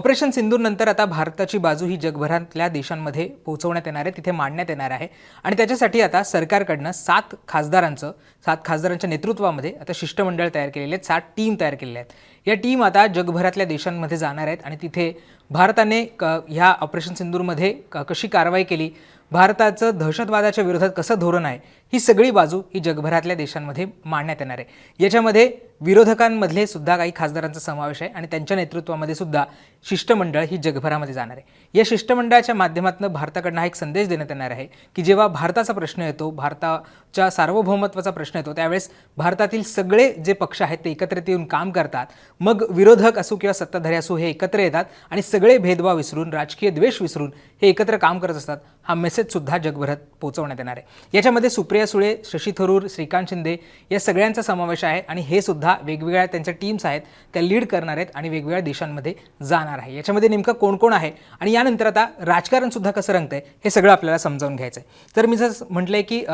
Operation सिंधूरनंतर आता भारताची बाजू ही जगभरातल्या देशांमध्ये पोहोचवण्यात येणार आहे तिथे मांडण्यात येणार आहे. आणि त्याच्यासाठी आता सरकारकडनं सात खासदारांचं सात खासदारांच्या नेतृत्वामध्ये आता शिष्टमंडळ तयार केलेले आहेत सात टीम तयार केलेल्या आहेत. या टीम आता जगभरातल्या देशांमध्ये जाणार आहेत आणि तिथे भारताने क ह्या ऑपरेशन सिंदूरमध्ये क कशी कारवाई केली भारताचं दहशतवादाच्या विरोधात कसं धोरण आहे ही सगळी बाजू ही जगभरातल्या देशांमध्ये मांडण्यात येणार आहे. याच्यामध्ये विरोधकांमधले सुद्धा काही खासदारांचा समावेश आहे आणि त्यांच्या नेतृत्वामध्ये सुद्धा शिष्टमंडळ ही जगभरामध्ये जाणार आहे. या शिष्टमंडळाच्या माध्यमातून भारताकडनं हा एक संदेश देण्यात येणार आहे की जेव्हा भारताचा प्रश्न येतो भारताच्या सार्वभौमत्वाचा प्रश्न येतो त्यावेळेस भारतातील सगळे जे पक्ष आहेत ते एकत्रित येऊन काम करतात. मग विरोधक असो किंवा सत्ताधारी असो हे एकत्र येतात आणि सगळे भेदभाव विसरून राजकीय द्वेष विसरून हे एकत्र काम करत असतात. हा मेसेजसुद्धा जगभरात पोहोचवण्यात येणार आहे. याच्यामध्ये सुप्रिया सुळे शशी थरूर श्रीकांत शिंदे या सगळ्यांचा समावेश आहे आणि हे सुद्धा वेगवेगळ्या त्यांच्या टीम्स आहेत. त्या लीड करणार आहेत आणि वेगवेगळ्या देशांमध्ये जाणार आहे. याच्यामध्ये नेमकं कोण कोण आहे आणि यानंतर आता राजकारणसुद्धा कसं रंगतं आहे हे सगळं आपल्याला समजावून घ्यायचं आहे तर मी जसं म्हटलं आहे की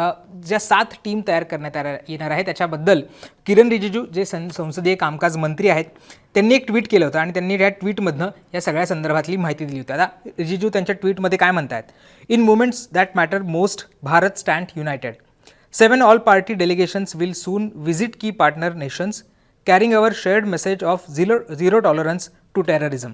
ज्या सात टीम तयार करण्यात येणार आहे त्याच्याबद्दल किरण रिजिजू जे सं संसदीय कामकाज मंत्री आहेत त्यांनी एक ट्विट केलं होतं आणि त्यांनी या ट्विटमधनं या सगळ्या संदर्भातली माहिती दिली होती. आता रिजिजू त्यांच्या ट्विटमध्ये काय म्हणतात in moments that matter most Bharat stand united seven all party delegations will soon visit key partner nations carrying our shared message of zero zero tolerance to terrorism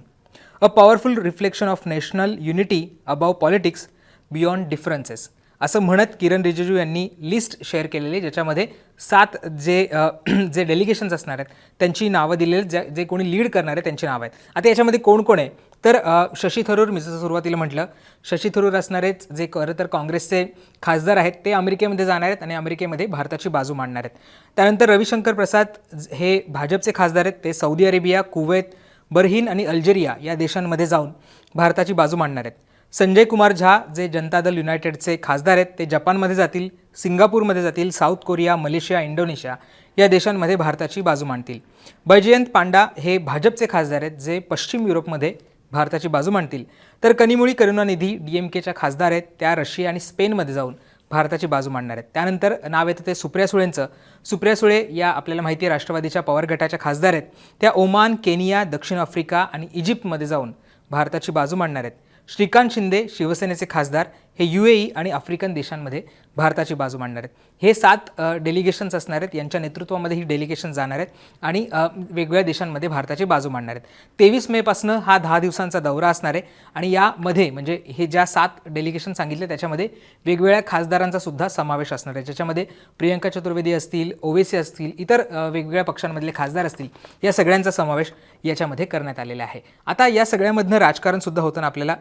a powerful reflection of national unity above politics beyond differences असं म्हणत किरण रिजिजू यांनी list share केलेली आहे, ज्याच्यामध्ये सात जे जे डेलिगेशन्स असणार आहेत त्यांची नावं दिलेली आहेत, ज्या जे कोणी लीड करणार आहे त्यांची नावं आहेत. आता याच्यामध्ये कोण कोण आहे? तर शशी थरूर मी जसं सुरुवातीला म्हटलं. शशी थरूर असणारेच जे खरं तर काँग्रेसचे खासदार आहेत ते अमेरिकेमध्ये जाणार आहेत आणि अमेरिकेमध्ये भारताची बाजू मांडणार आहेत. त्यानंतर रविशंकर प्रसाद हे भाजपचे खासदार आहेत ते सौदी अरेबिया कुवैत बर्हिन आणि अल्जेरिया या देशांमध्ये जाऊन भारताची बाजू मांडणार आहेत. संजय कुमार झा जे जनता दल युनायटेडचे खासदार आहेत ते जपानमध्ये जातील सिंगापूरमध्ये जातील साऊथ कोरिया मलेशिया इंडोनेशिया या देशांमध्ये भारताची बाजू मांडतील. बैजयंत पांडा हे भाजपचे खासदार आहेत जे पश्चिम युरोपमध्ये भारताची बाजू मांडतील. तर कनिमोळी करुणानिधी डी एम केच्या खासदार आहेत त्या रशिया आणि स्पेनमध्ये जाऊन भारताची बाजू मांडणार आहेत. त्यानंतर नाव येतं ते सुप्रिया सुळेंचं. सुप्रिया सुळे या आपल्याला माहिती आहे राष्ट्रवादीच्या पवार गटाच्या खासदार आहेत. त्या ओमान केनिया दक्षिण आफ्रिका आणि इजिप्तमध्ये जाऊन भारताची बाजू मांडणार आहेत. श्रीकांत शिंदे शिवसेनेचे खासदार हे यू ए ई आणि आफ्रिकन देशांमध्ये भारताची बाजू मांडणार आहेत. हे सात डेलिगेशन्स असणार आहेत. यांच्या नेतृत्वामध्ये ही डेलिगेशन जाणार आहेत आणि वेगवेगळ्या देशांमध्ये भारताची बाजू मांडणार आहेत. तेवीस मेपासनं हा दहा दिवसांचा दौरा असणार आहे आणि यामध्ये म्हणजे हे ज्या सात डेलिगेशन सांगितले त्याच्यामध्ये वेगवेगळ्या खासदारांचा सुद्धा समावेश असणार आहे. ज्याच्यामध्ये प्रियंका चतुर्वेदी असतील ओवेसी असतील इतर वेगवेगळ्या पक्षांमधले खासदार असतील या सगळ्यांचा समावेश याच्यामध्ये करण्यात आलेला आहे. आता या सगळ्यामधनं राजकारणसुद्धा होताना आपल्याला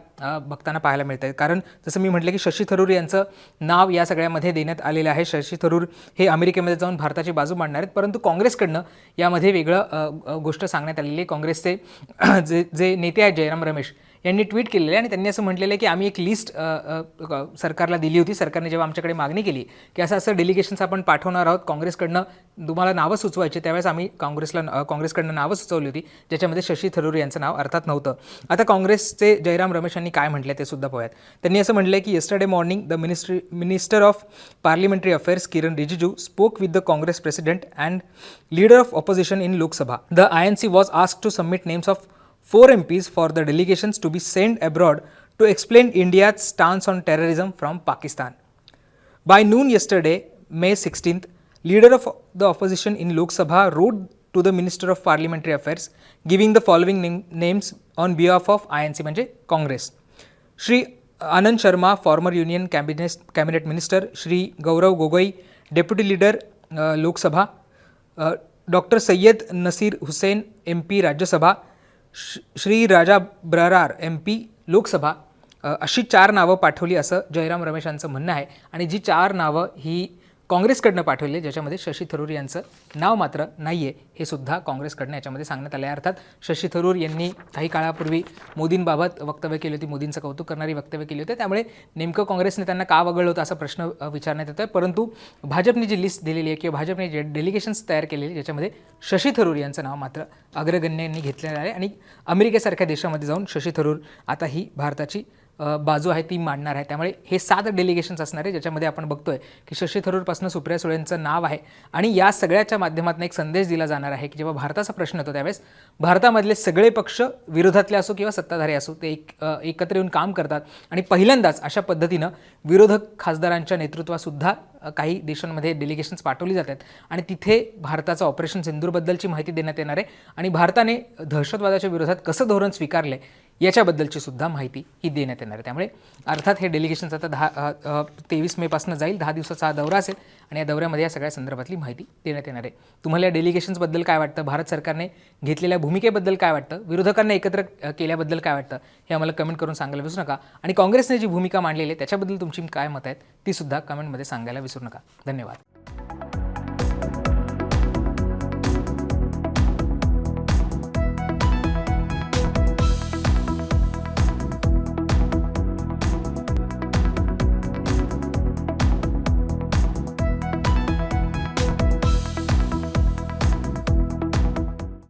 बघताना पाहायला मिळतं आहे कारण जसं मी म्हटलं की शशी थरूर यांचं नाव या सगळ्यामध्ये देण्यात आलेलं आहे. शशी थरूर हे अमेरिकेमध्ये जाऊन भारताची बाजू मांडणार आहेत. परंतु काँग्रेसकडनं यामध्ये वेगळं गोष्ट सांगण्यात आलेली आहे. काँग्रेसचे जे जे नेते आहेत जयराम रमेश यांनी ट्विट केलेलं आहे आणि त्यांनी असं म्हटलेलं आहे की आम्ही एक लिस्ट सरकारला दिली होती. सरकारने जेव्हा आमच्याकडे मागणी केली की असं असं डेलिगेशन्स आपण पाठवणार आहोत काँग्रेसकडनं तुम्हाला नावं सुचवायची त्यावेळेस आम्ही काँग्रेसला काँग्रेसकडनं नावं सुचवली होती. ज्याच्यामध्ये शशी थरूर यांचं नाव अर्थात नव्हतं. आता काँग्रेसचे जयराम रमेश यांनी काय म्हटलं ते सुद्धा पाहूयात. त्यांनी असं म्हटलं की yesterday morning the ministry minister of parliamentary affairs Kiran Rijiju spoke with the Congress president and leader of opposition in Lok Sabha. The I N C was ask to submit names of four MPs for the delegations to be sent abroad to explain India's stance on terrorism from Pakistan. By noon yesterday, May 16th, leader of the opposition in Lok Sabha wrote to the Minister of Parliamentary Affairs giving the following name- names on behalf of INC म्हणजे Congress Shri Anand Sharma former union cabinet cabinet minister Shri Gaurav Gogoi deputy leader uh, Lok Sabha doctor Syed Nasir Hussain M P Rajya Sabha श- Shri Raja Brar M P Lok Sabha अशी चार नावं पाठवली असं जयराम रमेश यांचं म्हणणं आहे. आणि जी चार नावं ही काँग्रेसकडनं पाठवले ज्याच्यामध्ये शशी थरूर यांचं नाव मात्र नाही आहे हे सुद्धा काँग्रेसकडनं याच्यामध्ये सांगण्यात आलं आहे अर्थात शशी थरूर यांनी काही काळापूर्वी मोदींबाबत वक्तव्य केली होती मोदींचं कौतुक करणारी वक्तव्य केली होती. त्यामुळे नेमकं काँग्रेसने त्यांना का वगळलं होतं असा प्रश्न विचारण्यात येतो आहे परंतु भाजपने जी लिस्ट दिलेली आहे किंवा भाजपने जे डेलिगेशन्स तयार केलेली ज्याच्यामध्ये शशी थरूर यांचं नाव मात्र अग्रगण्यांनी घेतलेलं आहे आणि अमेरिकेसारख्या देशामध्ये जाऊन शशी थरूर आता ही भारताची बाजू आहे ती मांडणार आहे. त्यामुळे हे सात डेलिगेशन्स असणार आहे ज्याच्यामध्ये आपण बघतोय की शशी थरूरपासून सुप्रिया सुळेंचं नाव आहे. आणि या सगळ्याच्या माध्यमातून एक संदेश दिला जाणार आहे की जेव्हा भारताचा प्रश्न होतो त्यावेळेस भारतामधले सगळे पक्ष विरोधातले असो किंवा सत्ताधारी असो ते एक एकत्र येऊन काम करतात. आणि पहिल्यांदाच अशा पद्धतीनं विरोधक खासदारांच्या नेतृत्वासुद्धा काही देशांमध्ये डेलिगेशन्स पाठवली जातात आणि तिथे भारताचं ऑपरेशन सिंदूरबद्दलची माहिती देण्यात येणार आहे. आणि भारताने दहशतवादाच्या विरोधात कसं धोरण स्वीकारलं याच्याबद्दलची सुद्धा माहिती ही देण्यात येणार आहे. त्यामुळे अर्थात हे डेलिगेशनचं आता दहा तेवीस मेपासून जाईल दहा दिवसाचा हा दौरा असेल आणि या दौऱ्यामध्ये या सगळ्या संदर्भातली माहिती देण्यात येणार आहे. तुम्हाला या डेलिगेशन्सबद्दल काय वाटतं? भारत सरकारने घेतलेल्या भूमिकेबद्दल काय वाटतं? विरोधकांना एकत्र केल्याबद्दल काय वाटतं? हे आम्हाला कमेंट करून सांगायला विसरू नका. आणि काँग्रेसने जी भूमिका मांडलेली आहे त्याच्याबद्दल तुमची काय मत आहेत ती सुद्धा कमेंटमध्ये सांगायला विसरू नका. धन्यवाद.